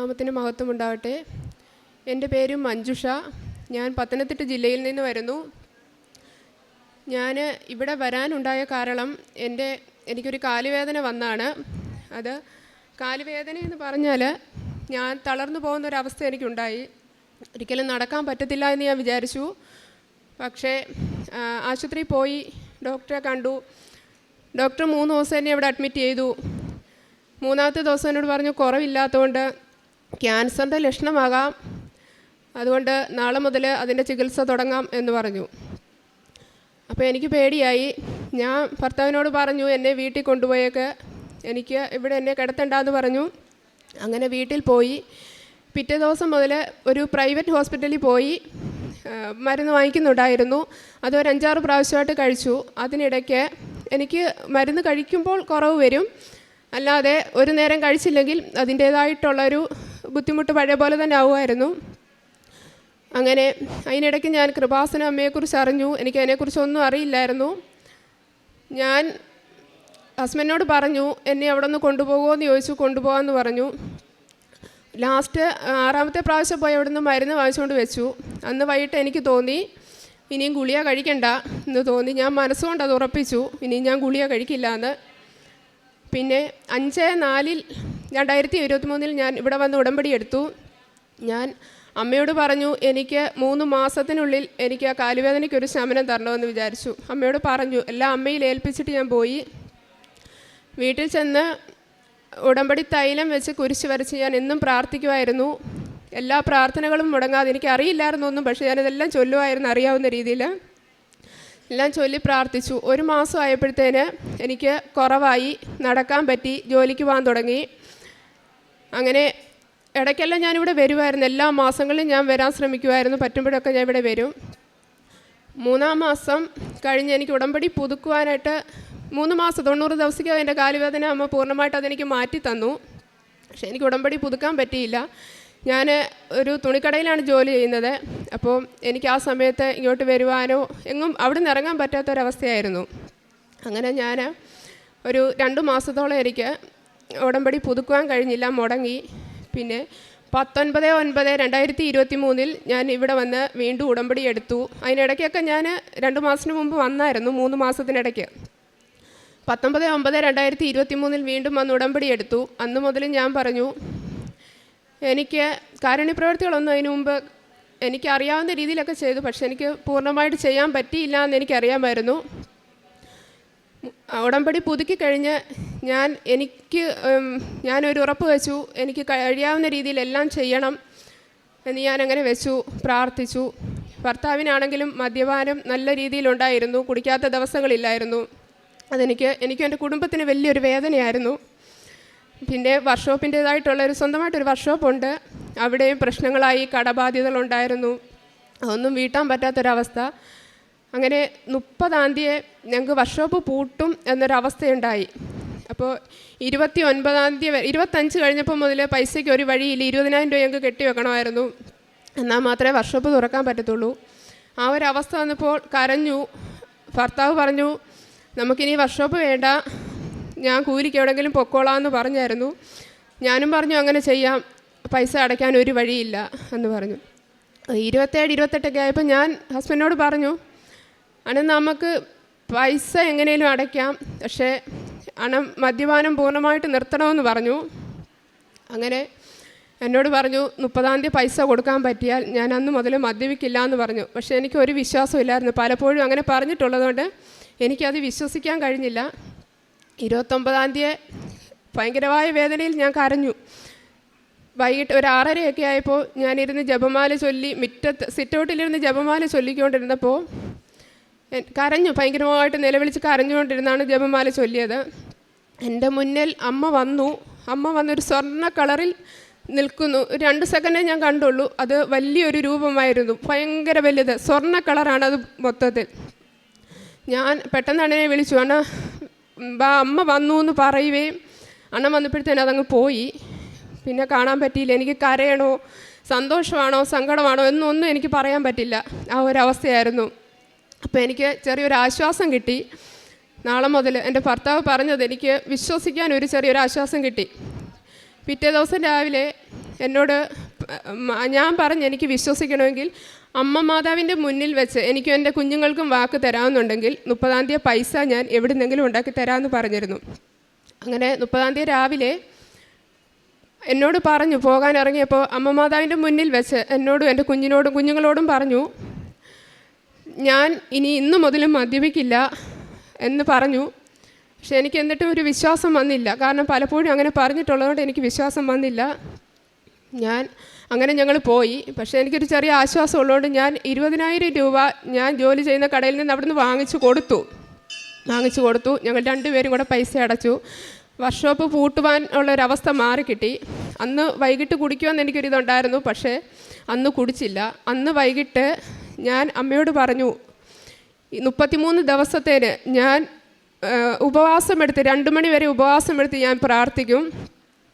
ദൈവനാമത്തിന് മഹത്വം ഉണ്ടാവട്ടെ എന്റെ പേര് മഞ്ജുഷ. ഞാൻ പത്തനംതിട്ട ജില്ലയിൽ നിന്ന് വരുന്നു. ഞാൻ ഇവിടെ വരാനുണ്ടായ കാരണം എന്റെ എനിക്കൊരു കാലുവേദന വന്നാണ്. അത് കാലുവേദന എന്ന് പറഞ്ഞാൽ ഞാൻ തളർന്നു പോകുന്ന ഒരവസ്ഥ എനിക്കുണ്ടായി. ഒരിക്കലും നടക്കാൻ പറ്റത്തില്ല എന്ന് ഞാൻ വിചാരിച്ചു. പക്ഷേ ആശുപത്രി പോയി ഡോക്ടറെ കണ്ടു. ഡോക്ടർ മൂന്ന് ദിവസം എന്നെ ഇവിടെ അഡ്മിറ്റ് ചെയ്തു. മൂന്നാമത്തെ ദിവസം എന്നോട് പറഞ്ഞു കുറവില്ലാത്തതുകൊണ്ട് ക്യാൻസറിന്റെ ലക്ഷണമാകാം. അതുകൊണ്ട് നാളെ മുതൽ അതിന്റെ ചികിത്സ തുടങ്ങാം എന്ന് പറഞ്ഞു. അപ്പോൾ എനിക്ക് പേടിയായി. ഞാൻ ഭർത്താവിനോട് പറഞ്ഞു എന്നെ വീട്ടിൽ കൊണ്ടുപോയേക്ക്. എനിക്ക് ഇവിടെ എന്നെ കിടത്തണ്ടെന്ന് പറഞ്ഞു. അങ്ങനെ വീട്ടിൽ പോയി. പിറ്റേ ദിവസം മുതൽ ഒരു പ്രൈവറ്റ് ഹോസ്പിറ്റലിൽ പോയി. മരുന്ന് വാങ്ങിക്കുന്നുണ്ടായിരുന്നു. അത് ഒരു അഞ്ചാറ് പ്രാവശ്യമായിട്ട് കഴിച്ചു. അതിനിടയ്ക്ക് എനിക്ക് മരുന്ന് കഴിക്കുമ്പോൾ കുറവ് വരും. അല്ലാതെ ഒരു നേരം കഴിച്ചില്ലെങ്കിൽ അതിന്റേതായിട്ടുള്ളൊരു ബുദ്ധിമുട്ട് പഴയ പോലെ തന്നെ ആവുമായിരുന്നു. അങ്ങനെ അതിനിടയ്ക്ക് ഞാൻ കൃപാസന അമ്മയെക്കുറിച്ച് അറിഞ്ഞു. എനിക്ക് അതിനെക്കുറിച്ചൊന്നും അറിയില്ലായിരുന്നു. ഞാൻ ഹസ്ബൻഡിനോട് പറഞ്ഞു എന്നെ അവിടെ നിന്ന് കൊണ്ടുപോകുമോ ചോദിച്ചു. കൊണ്ടുപോകാമെന്ന് പറഞ്ഞു. ലാസ്റ്റ് ആറാമത്തെ പ്രാവശ്യം പോയി അവിടെ നിന്ന് മരുന്ന് വാങ്ങിച്ചുകൊണ്ട് വെച്ചു. അന്ന് വൈകിട്ട് എനിക്ക് തോന്നി ഇനിയും ഗുളിക കഴിക്കണ്ട എന്ന് തോന്നി. ഞാൻ മനസ്സുകൊണ്ട് അത് ഉറപ്പിച്ചു. ഇനിയും ഞാൻ ഗുളിക കഴിക്കില്ല എന്ന്. പിന്നെ അഞ്ച് നാലിൽ രണ്ടായിരത്തി ഇരുപത്തി മൂന്നിൽ ഞാൻ ഇവിടെ വന്ന് ഉടമ്പടി എടുത്തു. ഞാൻ അമ്മയോട് പറഞ്ഞു എനിക്ക് മൂന്ന് മാസത്തിനുള്ളിൽ എനിക്ക് ആ കാലുവേദനയ്ക്ക് ഒരു ശമനം തരണമെന്ന് വിചാരിച്ചു. അമ്മയോട് പറഞ്ഞു എല്ലാം അമ്മയിൽ ഏൽപ്പിച്ചിട്ട് ഞാൻ പോയി. വീട്ടിൽ ചെന്ന് ഉടമ്പടി തൈലം വെച്ച് കുരിശ് വരച്ച് ഞാൻ എന്നും പ്രാർത്ഥിക്കുമായിരുന്നു. എല്ലാ പ്രാർത്ഥനകളും മുടങ്ങാതെ എനിക്ക് അറിയില്ലായിരുന്നു ഒന്നും പക്ഷേ ഞാനിതെല്ലാം ചൊല്ലുമായിരുന്നു അറിയാവുന്ന രീതിയിൽ. എല്ലാം ചൊല്ലി പ്രാർത്ഥിച്ചു. ഒരു മാസം ആയപ്പോഴത്തേന് എനിക്ക് കുറവായി നടക്കാൻ പറ്റി ജോലിക്ക് പോകാൻ തുടങ്ങി. അങ്ങനെ ഇടയ്ക്കെല്ലാം ഞാനിവിടെ വരുമായിരുന്നു എല്ലാ മാസങ്ങളിലും ഞാൻ വരാൻ ശ്രമിക്കുമായിരുന്നു പറ്റുമ്പോഴൊക്കെ ഞാൻ ഇവിടെ വരും. മൂന്നാം മാസം കഴിഞ്ഞ് എനിക്ക് ഉടമ്പടി പുതുക്കുവാനായിട്ട് മൂന്ന് മാസം തൊണ്ണൂറ് ദിവസത്തേക്ക് എന്റെ കാലുവേദന അമ്മ പൂർണമായിട്ട് അതെനിക്ക് മാറ്റി തന്നു. പക്ഷേ എനിക്ക് ഉടമ്പടി പുതുക്കാൻ പറ്റിയില്ല. ഞാൻ ഒരു തുണിക്കടയിലാണ് ജോലി ചെയ്യുന്നത്. അപ്പോൾ എനിക്ക് ആ സമയത്ത് ഇങ്ങോട്ട് വരുവാനോ എങ്ങും അവിടെ നിന്ന് ഇറങ്ങാൻ പറ്റാത്തൊരവസ്ഥയായിരുന്നു. അങ്ങനെ ഞാൻ ഒരു രണ്ട് മാസത്തോളം എനിക്ക് ഉടമ്പടി പുതുക്കുവാൻ കഴിഞ്ഞില്ല മുടങ്ങി. പിന്നെ പത്തൊൻപത് ഒൻപത് രണ്ടായിരത്തി ഇരുപത്തി മൂന്നിൽ ഞാൻ ഇവിടെ വന്ന് വീണ്ടും ഉടമ്പടി എടുത്തു. അതിനിടയ്ക്കൊക്കെ ഞാൻ രണ്ട് മാസത്തിന് മുമ്പ് വന്നായിരുന്നു മൂന്ന് മാസത്തിനിടയ്ക്ക്. പത്തൊമ്പത് ഒമ്പത് രണ്ടായിരത്തി ഇരുപത്തി മൂന്നിൽ വീണ്ടും വന്ന് ഉടമ്പടി എടുത്തു. അന്ന് മുതൽ ഞാൻ പറഞ്ഞു എനിക്ക് കാരുണ്യപ്രവർത്തികളൊന്നും അതിനു മുമ്പ് എനിക്കറിയാവുന്ന രീതിയിലൊക്കെ ചെയ്തു പക്ഷെ എനിക്ക് പൂർണമായിട്ട് ചെയ്യാൻ പറ്റിയില്ല എന്ന് എനിക്കറിയാമായിരുന്നു. ഉടമ്പടി പുതുക്കി കഴിഞ്ഞ് ഞാൻ എനിക്ക് ഞാനൊരു ഉറപ്പ് വെച്ചു. എനിക്ക് കഴിയാവുന്ന രീതിയിൽ എല്ലാം ചെയ്യണം എന്ന് ഞാൻ അങ്ങനെ വെച്ചു പ്രാർത്ഥിച്ചു. ഭർത്താവിനാണെങ്കിലും മദ്യപാനം നല്ല രീതിയിലുണ്ടായിരുന്നു. കുടിക്കാത്ത ദിവസങ്ങളില്ലായിരുന്നു. അതെനിക്ക് എനിക്കും എന്റെ കുടുംബത്തിന് വലിയൊരു വേദനയായിരുന്നു. പിന്നെ വർക്ക്ഷോപ്പിന്റേതായിട്ടുള്ള ഒരു സ്വന്തമായിട്ടൊരു വർക്ക്ഷോപ്പുണ്ട്. അവിടെയും പ്രശ്നങ്ങളായി കടബാധ്യതകളുണ്ടായിരുന്നു. അതൊന്നും വീട്ടാൻ പറ്റാത്തൊരവസ്ഥ. അങ്ങനെ മുപ്പതാം തീയതി ഞങ്ങൾക്ക് വർക്ക്ഷോപ്പ് പൂട്ടും എന്നൊരവസ്ഥയുണ്ടായി. അപ്പോൾ ഇരുപത്തി ഒൻപതാം തീയതി ഇരുപത്തഞ്ച് കഴിഞ്ഞപ്പോൾ മുതൽ പൈസയ്ക്ക് ഒരു വഴിയില്ല ഇരുപതിനായിരം രൂപ ഞങ്ങൾക്ക് കെട്ടി വെക്കണമായിരുന്നു. എന്നാൽ മാത്രമേ വർക്ക്ഷോപ്പ് തുറക്കാൻ പറ്റത്തുള്ളൂ. ആ ഒരു അവസ്ഥ വന്നപ്പോൾ കരഞ്ഞു. ഭർത്താവ് പറഞ്ഞു നമുക്കിനി വർക്ക്ഷോപ്പ് വേണ്ട. ഞാൻ കൂലിക്ക് എവിടെയെങ്കിലും പൊക്കോളാമെന്ന് പറഞ്ഞായിരുന്നു. ഞാനും പറഞ്ഞു അങ്ങനെ ചെയ്യാം. പൈസ അടയ്ക്കാൻ ഒരു വഴിയില്ല എന്ന് പറഞ്ഞു. ഇരുപത്തേഴ് ഇരുപത്തെട്ടൊക്കെ ആയപ്പോൾ ഞാൻ ഹസ്ബൻഡിനോട് പറഞ്ഞു അന്ന് നമുക്ക് പൈസ എങ്ങനെയും അടയ്ക്കാം. പക്ഷേ അണം മദ്യപാനം പൂർണമായിട്ട് നിർത്തണമെന്ന് പറഞ്ഞു. അങ്ങനെ എന്നോട് പറഞ്ഞു മുപ്പതാം തീയതി പൈസ കൊടുക്കാൻ പറ്റിയാൽ ഞാൻ അന്ന് മുതൽ മദ്യപിക്കില്ല എന്ന് പറഞ്ഞു. പക്ഷേ എനിക്ക് ഒരു വിശ്വാസമില്ലായിരുന്നു പലപ്പോഴും അങ്ങനെ പറഞ്ഞിട്ടുള്ളതുകൊണ്ട് എനിക്കത് വിശ്വസിക്കാൻ കഴിഞ്ഞില്ല. ഇരുപത്തൊമ്പതാം തീയതി ഭയങ്കരമായ വേദനയിൽ ഞാൻ കരഞ്ഞു. വൈകിട്ട് ഒരു ആറരയൊക്കെ ആയപ്പോൾ ഞാനിരുന്ന് ജപമാല ചൊല്ലി മുറ്റത്ത് സിറ്റൗട്ടിലിരുന്ന് ജപമാല ചൊല്ലിക്കൊണ്ടിരുന്നപ്പോൾ കരഞ്ഞു ഭയങ്കരമായിട്ട് നിലവിളിച്ച് കരഞ്ഞുകൊണ്ടിരുന്നാണ് ജപമാല ചൊല്ലിയത്. എന്റെ മുന്നിൽ അമ്മ വന്നു. അമ്മ വന്നൊരു സ്വർണ കളറിൽ നിൽക്കുന്നു. രണ്ട് സെക്കൻഡേ ഞാൻ കണ്ടുള്ളൂ. അത് വലിയൊരു രൂപമായിരുന്നു. ഭയങ്കര വലുത്. സ്വർണ കളറാണ് അത് മൊത്തത്തിൽ. ഞാൻ പെട്ടെന്നാണ് എന്നെ വിളിച്ചു. അണ്ണ അമ്മ വന്നു എന്ന് പറയുകയും അണ്ണൻ വന്നപ്പോഴത്തേനും അതങ്ങ് പോയി. പിന്നെ കാണാൻ പറ്റിയില്ല. എനിക്ക് കരയണോ? സന്തോഷമാണോ? സങ്കടമാണോ? എന്നൊന്നും എനിക്ക് പറയാൻ പറ്റില്ല. ആ ഒരവസ്ഥയായിരുന്നു അപ്പോൾ എനിക്ക് ചെറിയൊരു ആശ്വാസം കിട്ടി. നാളെ മുതൽ എന്റെ ഭർത്താവ് പറഞ്ഞത് എനിക്ക് വിശ്വസിക്കാൻ ഒരു ചെറിയൊരു ആശ്വാസം കിട്ടി. പിറ്റേ ദിവസം രാവിലെ എന്നോട് ഞാൻ പറഞ്ഞ് എനിക്ക് വിശ്വസിക്കണമെങ്കിൽ അമ്മ മാതാവിന്റെ മുന്നിൽ വെച്ച് എനിക്കും എന്റെ കുഞ്ഞുങ്ങൾക്കും വാക്ക് തരാമെന്നുണ്ടെങ്കിൽ മുപ്പതാം തീയതി പൈസ ഞാൻ എവിടുന്നെങ്കിലും ഉണ്ടാക്കി തരാമെന്ന് പറഞ്ഞിരുന്നു. അങ്ങനെ മുപ്പതാം തീയതി രാവിലെ എന്നോട് പറഞ്ഞു പോകാൻ ഇറങ്ങിയപ്പോൾ അമ്മ മാതാവിന്റെ മുന്നിൽ വെച്ച് എന്നോടും എന്റെ കുഞ്ഞിനോടും കുഞ്ഞുങ്ങളോടും പറഞ്ഞു ഞാൻ ഇനി ഇന്നു മുതലും മദ്യപിക്കില്ല എന്ന് പറഞ്ഞു. പക്ഷെ എനിക്ക് എന്നിട്ടും ഒരു വിശ്വാസം വന്നില്ല. കാരണം പലപ്പോഴും അങ്ങനെ പറഞ്ഞിട്ടുള്ളതുകൊണ്ട് എനിക്ക് വിശ്വാസം വന്നില്ല. ഞാൻ അങ്ങനെ ഞങ്ങൾ പോയി. പക്ഷേ എനിക്കൊരു ചെറിയ ആശ്വാസം ഉള്ളതുകൊണ്ട് ഞാൻ ഇരുപതിനായിരം രൂപ ഞാൻ ജോലി ചെയ്യുന്ന കടയിൽ നിന്ന് അവിടുന്ന് വാങ്ങിച്ചു കൊടുത്തു. വാങ്ങിച്ചു കൊടുത്തു. ഞങ്ങൾ രണ്ടുപേരും കൂടെ പൈസ അടച്ചു. വർക്ക്ഷോപ്പ് പൂട്ടുവാൻ ഉള്ളൊരവസ്ഥ മാറിക്കിട്ടി. അന്ന് വൈകിട്ട് കുടിക്കുമെന്ന് എനിക്കൊരിതുണ്ടായിരുന്നു. പക്ഷേ അന്ന് കുടിച്ചില്ല. അന്ന് വൈകിട്ട് ഞാൻ അമ്മയോട് പറഞ്ഞു മുപ്പത്തിമൂന്ന് ദിവസത്തേന് ഞാൻ ഉപവാസമെടുത്ത് രണ്ട് മണി വരെ ഉപവാസമെടുത്ത് ഞാൻ പ്രാർത്ഥിക്കും.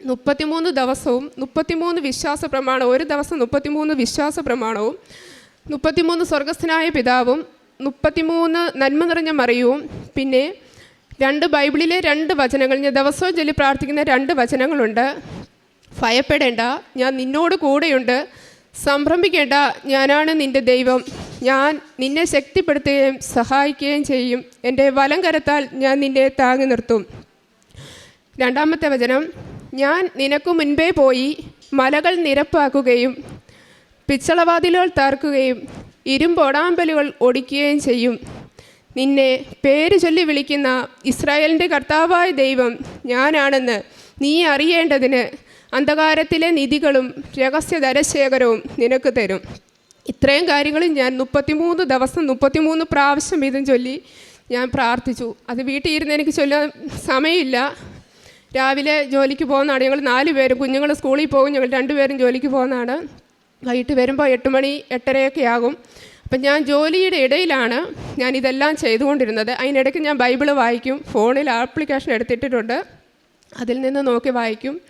മുപ്പത്തിമൂന്ന് ദിവസവും മുപ്പത്തിമൂന്ന് വിശ്വാസ പ്രമാണവും ഒരു ദിവസം മുപ്പത്തിമൂന്ന് വിശ്വാസ പ്രമാണവും മുപ്പത്തിമൂന്ന് സ്വർഗസ്ഥനായ പിതാവും മുപ്പത്തിമൂന്ന് നന്മ നിറഞ്ഞ മറിയവും പിന്നെ രണ്ട് ബൈബിളിലെ രണ്ട് വചനങ്ങൾ. ഞാൻ ദിവസവും ചൊല്ലി പ്രാർത്ഥിക്കുന്ന രണ്ട് വചനങ്ങളുണ്ട്. ഭയപ്പെടേണ്ട ഞാൻ നിന്നോട് കൂടെയുണ്ട്. സംഭ്രമിക്കേണ്ട. ഞാനാണ് നിന്റെ ദൈവം. ഞാൻ നിന്നെ ശക്തിപ്പെടുത്തുകയും സഹായിക്കുകയും ചെയ്യും. എന്റെ വലം കരത്താൽ ഞാൻ നിന്നെ താങ്ങി നിർത്തും. രണ്ടാമത്തെ വചനം ഞാൻ നിനക്ക് മുൻപേ പോയി മലകൾ നിരപ്പാക്കുകയും പിച്ചളവാതിലുകൾ താർക്കുകയും ഇരുമ്പൊടാമ്പലുകൾ ഒടിക്കുകയും ചെയ്യും. നിന്നെ പേര് ചൊല്ലി വിളിക്കുന്ന ഇസ്രായേലിന്റെ കർത്താവായ ദൈവം ഞാനാണെന്ന് നീ അറിയേണ്ടതിന് അന്ധകാരത്തിലെ നിധികളും രഹസ്യധരശേഖരവും നിനക്ക് തരും. ഇത്രയും കാര്യങ്ങൾ ഞാൻ മുപ്പത്തിമൂന്ന് ദിവസം മുപ്പത്തിമൂന്ന് പ്രാവശ്യം വീതം ചൊല്ലി ഞാൻ പ്രാർത്ഥിച്ചു. അത് വീട്ടിൽ ഇരുന്ന് എനിക്ക് ചൊല്ലാൻ സമയമില്ല. രാവിലെ ജോലിക്ക് പോകുന്നതാണ്. ഞങ്ങൾ നാല് പേരും കുഞ്ഞുങ്ങൾ സ്കൂളിൽ പോകും ഞങ്ങൾ രണ്ടുപേരും ജോലിക്ക് പോകുന്നതാണ്. വൈകിട്ട് വരുമ്പോൾ എട്ട് മണി എട്ടരയൊക്കെ ആകും. അപ്പം ഞാൻ ജോലിയുടെ ഇടയിലാണ് ഞാൻ ഇതെല്ലാം ചെയ്തുകൊണ്ടിരുന്നത്. അതിനിടയ്ക്ക് ഞാൻ ബൈബിൾ വായിക്കും ഫോണിൽ ആപ്ലിക്കേഷൻ എടുത്തിട്ടിട്ടുണ്ട്. അതിൽ നിന്ന് നോക്കി വായിക്കും.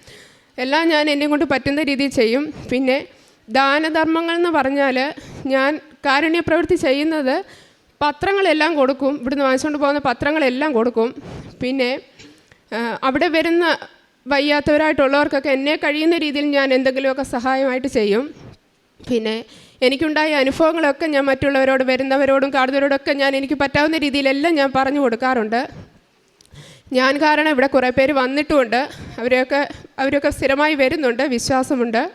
എല്ലാം ഞാൻ എന്നെ കൊണ്ട് പറ്റുന്ന രീതിയിൽ ചെയ്യും. പിന്നെ ദാനധർമ്മങ്ങൾ എന്ന് പറഞ്ഞാൽ ഞാൻ കാരുണ്യ പ്രവൃത്തി ചെയ്യുന്നത് പത്രങ്ങളെല്ലാം കൊടുക്കും. ഇവിടുന്ന് വാങ്ങിച്ചുകൊണ്ട് പോകുന്ന പത്രങ്ങളെല്ലാം കൊടുക്കും. പിന്നെ അവിടെ വരുന്ന വയ്യാത്തവരായിട്ടുള്ളവർക്കൊക്കെ എന്നെ കഴിയുന്ന രീതിയിൽ ഞാൻ എന്തെങ്കിലുമൊക്കെ സഹായമായിട്ട് ചെയ്യും. പിന്നെ എനിക്കുണ്ടായ അനുഭവങ്ങളൊക്കെ ഞാൻ മറ്റുള്ളവരോട് വരുന്നവരോടും കാണുന്നവരോടൊക്കെ ഞാൻ എനിക്ക് പറ്റാവുന്ന രീതിയിലെല്ലാം ഞാൻ പറഞ്ഞു കൊടുക്കാറുണ്ട്. ഞാൻ കാരണം ഇവിടെ കുറേ പേര് വന്നിട്ടുമുണ്ട്. അവരെയൊക്കെ അവരൊക്കെ സ്ഥിരമായി വരുന്നുണ്ട്. വിശ്വാസമുണ്ട്.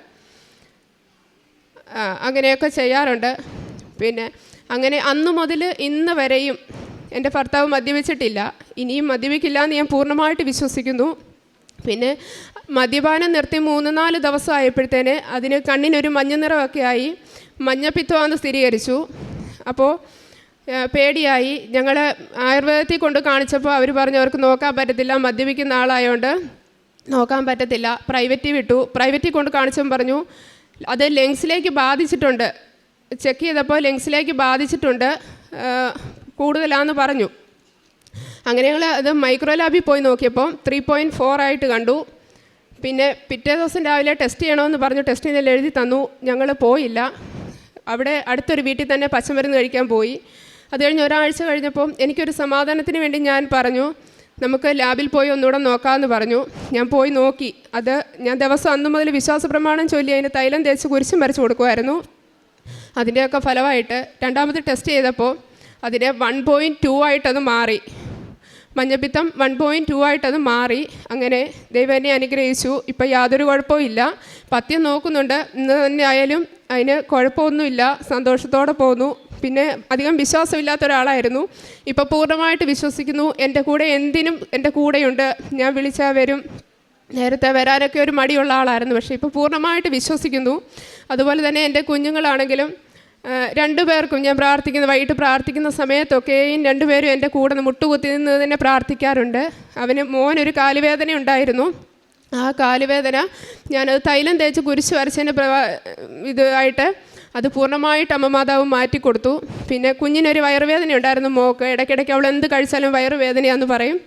അങ്ങനെയൊക്കെ ചെയ്യാറുണ്ട്. പിന്നെ അങ്ങനെ അന്ന് മുതൽ ഇന്ന് വരെയും എന്റെ ഭർത്താവ് മദ്യപിച്ചിട്ടില്ല. ഇനിയും മദ്യപിക്കില്ല എന്ന് ഞാൻ പൂർണമായിട്ട് വിശ്വസിക്കുന്നു. പിന്നെ മദ്യപാനം നിർത്തി മൂന്ന് നാല് ദിവസം ആയപ്പോഴത്തേന് അതിന് കണ്ണിനൊരു മഞ്ഞ നിറമൊക്കെ ആയി മഞ്ഞപ്പിത്തമാണെന്ന് സ്ഥിരീകരിച്ചു. അപ്പോൾ പേടിയായി. ഞങ്ങൾ ആയുർവേദത്തിൽ കൊണ്ട് കാണിച്ചപ്പോൾ അവർ പറഞ്ഞു അവർക്ക് നോക്കാൻ പറ്റത്തില്ല മദ്യപിക്കുന്ന ആളായതുകൊണ്ട് നോക്കാൻ പറ്റത്തില്ല. പ്രൈവറ്റിൽ വിട്ടു. പ്രൈവറ്റിൽ കൊണ്ട് കാണിച്ചപ്പോൾ പറഞ്ഞു അത് ലങ്സിലേക്ക് ബാധിച്ചിട്ടുണ്ട്. ചെക്ക് ചെയ്തപ്പോൾ ലങ്സിലേക്ക് ബാധിച്ചിട്ടുണ്ട്. കൂടുതലാന്ന് പറഞ്ഞു. അങ്ങനെ ഞങ്ങൾ അത് മൈക്രോ ലാബിൽ പോയി നോക്കിയപ്പോൾ ത്രീ പോയിന്റ് ഫോർ ആയിട്ട് കണ്ടു. പിന്നെ പിറ്റേ ദിവസം രാവിലെ ടെസ്റ്റ് ചെയ്യണമെന്ന് പറഞ്ഞു ടെസ്റ്റ് ചെയ്തെല്ലാം എഴുതി തന്നു. ഞങ്ങൾ പോയില്ല. അവിടെ അടുത്തൊരു വീട്ടിൽ തന്നെ പച്ചമരുന്ന് കഴിക്കാൻ പോയി. അത് കഴിഞ്ഞ് ഒരാഴ്ച കഴിഞ്ഞപ്പോൾ എനിക്കൊരു സമാധാനത്തിന് വേണ്ടി ഞാൻ പറഞ്ഞു നമുക്ക് ലാബിൽ പോയി ഒന്നുകൂടെ നോക്കാമെന്ന് പറഞ്ഞു. ഞാൻ പോയി നോക്കി. അത് ഞാൻ ദിവസം അന്ന് മുതൽ വിശ്വാസ പ്രമാണം ചൊല്ലി അതിന് തൈലം തേച്ച് കുരിശും വരച്ച് കൊടുക്കുമായിരുന്നു. അതിന്റെയൊക്കെ ഫലമായിട്ട് രണ്ടാമത് ടെസ്റ്റ് ചെയ്തപ്പോൾ അതിന്റെ വൺ പോയിന്റ് ടു ആയിട്ടത് മാറി. മഞ്ഞപ്പിത്തം വൺ പോയിന്റ് ടു ആയിട്ടത് മാറി. അങ്ങനെ ദൈവം എന്നെ അനുഗ്രഹിച്ചു. ഇപ്പം യാതൊരു കുഴപ്പവും ഇല്ല. പത്യം നോക്കുന്നുണ്ട്. ഇന്ന് തന്നെ ആയാലും അതിന് കുഴപ്പമൊന്നുമില്ല സന്തോഷത്തോടെ പോന്നു പിന്നെ അധികം വിശ്വാസമില്ലാത്ത ഒരാളായിരുന്നു. ഇപ്പോൾ പൂർണമായിട്ട് വിശ്വസിക്കുന്നു. എന്റെ കൂടെ എന്തിനും എന്റെ കൂടെയുണ്ട്. ഞാൻ വിളിച്ചാൽ വരും. നേരത്തെ വരാനൊക്കെ ഒരു മടിയുള്ള ആളായിരുന്നു. പക്ഷേ ഇപ്പോൾ പൂർണമായിട്ട് വിശ്വസിക്കുന്നു. അതുപോലെ തന്നെ എന്റെ കുഞ്ഞുങ്ങളാണെങ്കിലും രണ്ടു പേർക്കും ഞാൻ പ്രാർത്ഥിക്കുന്ന വൈകിട്ട് പ്രാർത്ഥിക്കുന്ന സമയത്തൊക്കെയും രണ്ടുപേരും എന്റെ കൂടെ മുട്ടുകുത്തി നിന്ന് തന്നെ പ്രാർത്ഥിക്കാറുണ്ട്. അവന് മോനൊരു കാലുവേദന ഉണ്ടായിരുന്നു ആ കാലുവേദന. ഞാനത് തൈലം തേച്ച് കുരിശ് വരച്ചതിന്റെ പ്രവാ ഇതായിട്ട് അത് പൂർണമായിട്ട് അമ്മ മാതാവ് മാറ്റിക്കൊടുത്തു പിന്നെ കുഞ്ഞിനൊരു വയറുവേദന ഉണ്ടായിരുന്നു മോക്ക്. ഇടയ്ക്കിടയ്ക്ക് അവൾ എന്ത് കഴിച്ചാലും വയറുവേദനയാന്ന് പറയും.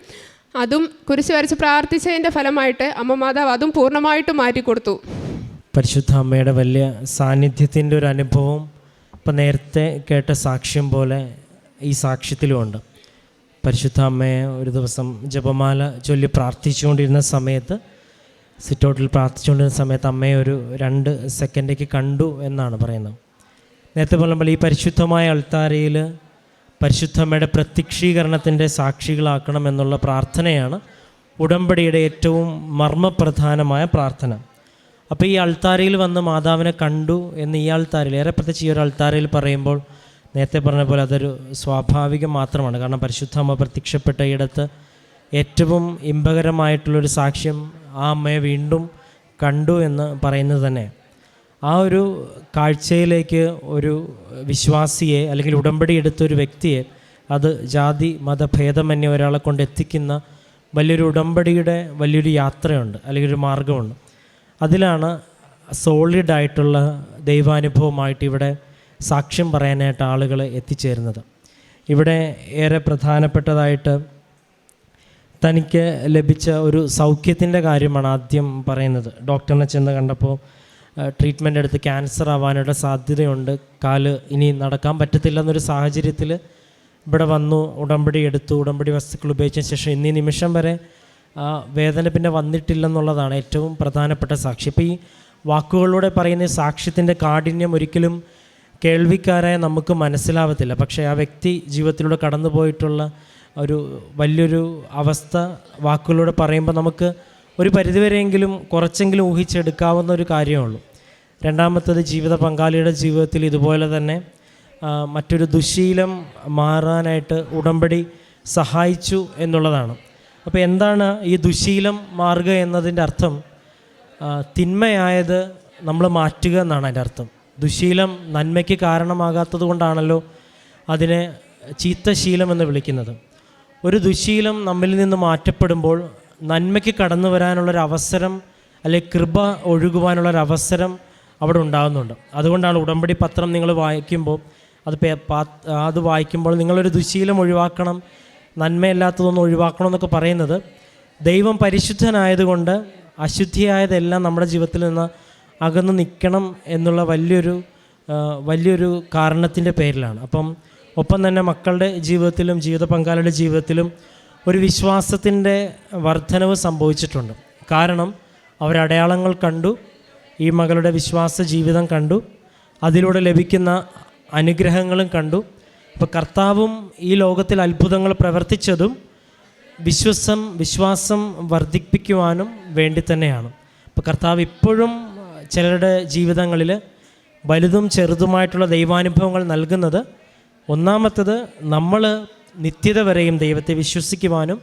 അതും കുരിശ് വരച്ച് പ്രാർത്ഥിച്ചതിന്റെ ഫലമായിട്ട് അമ്മ മാതാവ് അതും പൂർണമായിട്ട് മാറ്റിക്കൊടുത്തു പരിശുദ്ധ അമ്മയുടെ വലിയ സാന്നിധ്യത്തിന്റെ ഒരു അനുഭവം ഇപ്പം നേരത്തെ കേട്ട സാക്ഷ്യം പോലെ ഈ സാക്ഷ്യത്തിലുമുണ്ട് പരിശുദ്ധ അമ്മയെ ഒരു ദിവസം ജപമാല ചൊല്ലി പ്രാർത്ഥിച്ചുകൊണ്ടിരുന്ന സമയത്ത് സിറ്റൗട്ടിൽ പ്രാർത്ഥിച്ചുകൊണ്ടിരുന്ന സമയത്ത് അമ്മയെ ഒരു രണ്ട് സെക്കൻഡേക്ക് കണ്ടു എന്നാണ് പറയുന്നത്. നേരത്തെ പറയുമ്പോൾ ഈ പരിശുദ്ധമായ അൾത്താരയിൽ പരിശുദ്ധമ്മയുടെ പ്രത്യക്ഷീകരണത്തിന്റെ സാക്ഷികളാക്കണം എന്നുള്ള പ്രാർത്ഥനയാണ് ഉടമ്പടിയുടെ ഏറ്റവും മർമ്മപ്രധാനമായ പ്രാർത്ഥന. അപ്പോൾ ഈ അൾത്താരയിൽ വന്ന് മാതാവിനെ കണ്ടു എന്ന് ഈ അൾത്താരയിൽ ഏറെ പ്രത്യേകിച്ച് ഈ ഒരു അൾത്താരയിൽ പറയുമ്പോൾ നേരത്തെ പറഞ്ഞ പോലെ അതൊരു സ്വാഭാവികം മാത്രമാണ്. കാരണം പരിശുദ്ധ അമ്മ പ്രത്യക്ഷപ്പെട്ട ഇടത്ത് ഏറ്റവും ഇമ്പകരമായിട്ടുള്ളൊരു സാക്ഷ്യം ആ അമ്മയെ വീണ്ടും കണ്ടു എന്ന് പറയുന്നത് തന്നെ. ആ ഒരു കാഴ്ചയിലേക്ക് ഒരു വിശ്വാസിയെ അല്ലെങ്കിൽ ഉടമ്പടി എടുത്ത ഒരു വ്യക്തിയെ അത് ജാതി മതഭേദമന്യേ ഒരാളെ കൊണ്ട് എത്തിക്കുന്ന വലിയൊരു ഉടമ്പടിയുടെ വലിയൊരു യാത്രയുണ്ട് അല്ലെങ്കിൽ ഒരു മാർഗമുണ്ട് അതിലാണ് സോളിഡായിട്ടുള്ള ദൈവാനുഭവമായിട്ട് ഇവിടെ സാക്ഷ്യം പറയാനായിട്ട് ആളുകൾ എത്തിച്ചേരുന്നത്. ഇവിടെ ഏറെ പ്രധാനപ്പെട്ടതായിട്ട് തനിക്ക് ലഭിച്ച ഒരു സൗഖ്യത്തിന്റെ കാര്യമാണ് ആദ്യം പറയുന്നത്. ഡോക്ടറിനെ ചെന്ന് കണ്ടപ്പോൾ ട്രീറ്റ്മെന്റ് എടുത്ത് ക്യാൻസർ ആവാനുള്ള സാധ്യതയുണ്ട്. കാൽ ഇനി നടക്കാൻ പറ്റത്തില്ല എന്നൊരു സാഹചര്യത്തിൽ ഇവിടെ വന്നു ഉടമ്പടി എടുത്തു ഉടമ്പടി വസ്തുക്കൾ ഉപയോഗിച്ചതിന് ശേഷം ഇന്നീ നിമിഷം വരെ ആ വേദന പിന്നെ വന്നിട്ടില്ലെന്നുള്ളതാണ് ഏറ്റവും പ്രധാനപ്പെട്ട സാക്ഷി. ഇപ്പോൾ ഈ വാക്കുകളിലൂടെ പറയുന്ന സാക്ഷ്യത്തിന്റെ കാഠിന്യം ഒരിക്കലും കേൾവിക്കാരായ നമുക്ക് മനസ്സിലാവത്തില്ല. പക്ഷേ ആ വ്യക്തി ജീവിതത്തിലൂടെ കടന്നു പോയിട്ടുള്ള ഒരു വലിയൊരു അവസ്ഥ വാക്കുകളിലൂടെ പറയുമ്പോൾ നമുക്ക് ഒരു പരിധിവരെയെങ്കിലും കുറച്ചെങ്കിലും ഊഹിച്ചെടുക്കാവുന്ന ഒരു കാര്യമുള്ളൂ. രണ്ടാമത്തത് ജീവിത പങ്കാളിയുടെ ജീവിതത്തിൽ ഇതുപോലെ തന്നെ മറ്റൊരു ദുശീലം മാറാനായിട്ട് ഉടമ്പടി സഹായിച്ചു എന്നുള്ളതാണ്. അപ്പോൾ എന്താണ് ഈ ദുശീലം മാറുക എന്നതിന്റെ അർത്ഥം? തിന്മയായത് നമ്മൾ മാറ്റുക എന്നാണ് അതിന്റെ അർത്ഥം. ദുശീലം നന്മയ്ക്ക് കാരണമാകാത്തത് കൊണ്ടാണല്ലോ അതിനെ ചീത്തശീലം എന്ന് വിളിക്കുന്നത്. ഒരു ദുശീലം നമ്മിൽ നിന്ന് മാറ്റപ്പെടുമ്പോൾ നന്മയ്ക്ക് കടന്നു വരാനുള്ളൊരു അവസരം അല്ലെങ്കിൽ കൃപ ഒഴുകുവാനുള്ളൊരു അവസരം അവിടെ ഉണ്ടാകുന്നുണ്ട്. അതുകൊണ്ടാണ് ഉടമ്പടി പത്രം നിങ്ങൾ വായിക്കുമ്പോൾ അത് അത് വായിക്കുമ്പോൾ നിങ്ങളൊരു ദുശീലം ഒഴിവാക്കണം നന്മയല്ലാത്തതൊന്നും ഒഴിവാക്കണം എന്നൊക്കെ പറയുന്നത് ദൈവം പരിശുദ്ധനായതുകൊണ്ട് അശുദ്ധിയായതെല്ലാം നമ്മുടെ ജീവിതത്തിൽ നിന്ന് അകന്ന് നിൽക്കണം എന്നുള്ള വലിയൊരു വലിയൊരു കാരണത്തിന്റെ പേരിലാണ്. അപ്പം ഒപ്പം തന്നെ മക്കളുടെ ജീവിതത്തിലും ജീവിത പങ്കാളിയുടെ ജീവിതത്തിലും ഒരു വിശ്വാസത്തിന്റെ വർധനവ് സംഭവിച്ചിട്ടുണ്ട്. കാരണം അവരടയാളങ്ങൾ കണ്ടു ഈ മകളുടെ വിശ്വാസ ജീവിതം കണ്ടു അതിലൂടെ ലഭിക്കുന്ന അനുഗ്രഹങ്ങളും കണ്ടു. അപ്പോൾ കർത്താവും ഈ ലോകത്തിൽ അത്ഭുതങ്ങൾ പ്രവർത്തിച്ചതും വിശ്വസം വിശ്വാസം വർദ്ധിപ്പിക്കുവാനും വേണ്ടി തന്നെയാണ്. അപ്പോൾ കർത്താവ് ഇപ്പോഴും ചിലരുടെ ജീവിതങ്ങളിൽ വലുതും ചെറുതുമായിട്ടുള്ള ദൈവാനുഭവങ്ങൾ നൽകുന്നത് ഒന്നാമത്തത് നമ്മൾ നിത്യത വരെയും ദൈവത്തെ വിശ്വസിക്കുവാനും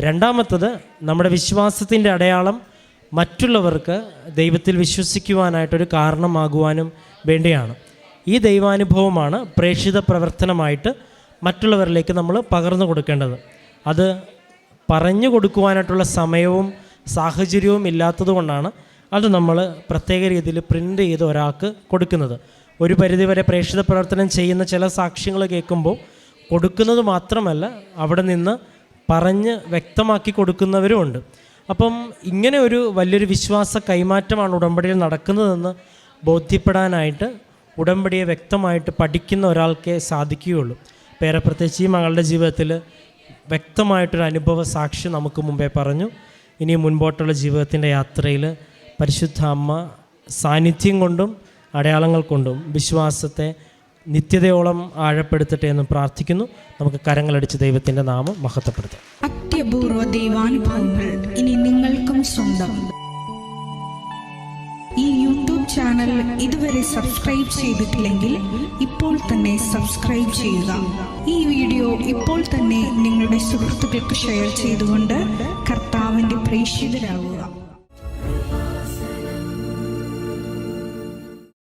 രണ്ടാമത്തത് നമ്മുടെ വിശ്വാസത്തിന്റെ അടയാളം മറ്റുള്ളവർക്ക് ദൈവത്തിൽ വിശ്വസിക്കുവാനായിട്ടൊരു കാരണമാകുവാനും വേണ്ടിയാണ്. ഈ ദൈവാനുഭവമാണ് പ്രേക്ഷിത പ്രവർത്തനമായിട്ട് മറ്റുള്ളവരിലേക്ക് നമ്മൾ പകർന്നു കൊടുക്കേണ്ടത്. അത് പറഞ്ഞു കൊടുക്കുവാനായിട്ടുള്ള സമയവും സാഹചര്യവും ഇല്ലാത്തത് കൊണ്ടാണ് അത് നമ്മൾ പ്രത്യേക രീതിയിൽ പ്രിന്റ് ചെയ്ത് ഒരാൾക്ക് കൊടുക്കുന്നത്. ഒരു പരിധിവരെ പ്രേക്ഷിത പ്രവർത്തനം ചെയ്യുന്ന ചില സാക്ഷ്യങ്ങൾ കേൾക്കുമ്പോൾ കൊടുക്കുന്നത് മാത്രമല്ല അവിടെ നിന്ന് പറഞ്ഞ് വ്യക്തമാക്കി കൊടുക്കുന്നവരുമുണ്ട് അപ്പം ഇങ്ങനെ ഒരു വലിയൊരു വിശ്വാസ കൈമാറ്റമാണ് ഉടമ്പടിയിൽ നടക്കുന്നതെന്ന് ബോധ്യപ്പെടാനായിട്ട് ഉടമ്പടിയെ വ്യക്തമായിട്ട് പഠിക്കുന്ന ഒരാൾക്കേ സാധിക്കുകയുള്ളൂ. പേരെ പ്രത്യേകിച്ച് ഈ മകളുടെ ജീവിതത്തിൽ വ്യക്തമായിട്ടൊരു അനുഭവ സാക്ഷി നമുക്ക് മുമ്പേ പറഞ്ഞു. ഇനി മുൻപോട്ടുള്ള ജീവിതത്തിന്റെ യാത്രയിൽ പരിശുദ്ധ അമ്മ സാന്നിധ്യം കൊണ്ടും അടയാളങ്ങൾ കൊണ്ടും വിശ്വാസത്തെ നിത്യതയോളം ആഴപ്പെടുത്തട്ടെ എന്ന് പ്രാർത്ഥിക്കുന്നു. നമുക്ക് കരങ്ങളടിച്ച് ദൈവത്തിന്റെ നാമം മഹത്വപ്പെടുത്താം. ഇനി നിങ്ങൾക്കും സ്വന്തം. ഈ യൂട്യൂബ് ചാനൽ ഇതുവരെ സബ്സ്ക്രൈബ് ചെയ്തിട്ടില്ലെങ്കിൽ ഇപ്പോൾ തന്നെ സബ്സ്ക്രൈബ് ചെയ്യുക. ഈ വീഡിയോ ഇപ്പോൾ തന്നെ നിങ്ങളുടെ സുഹൃത്തുക്കൾക്ക് ഷെയർ ചെയ്തുകൊണ്ട് കർത്താവിന്റെ പ്രേക്ഷിതരാകുക.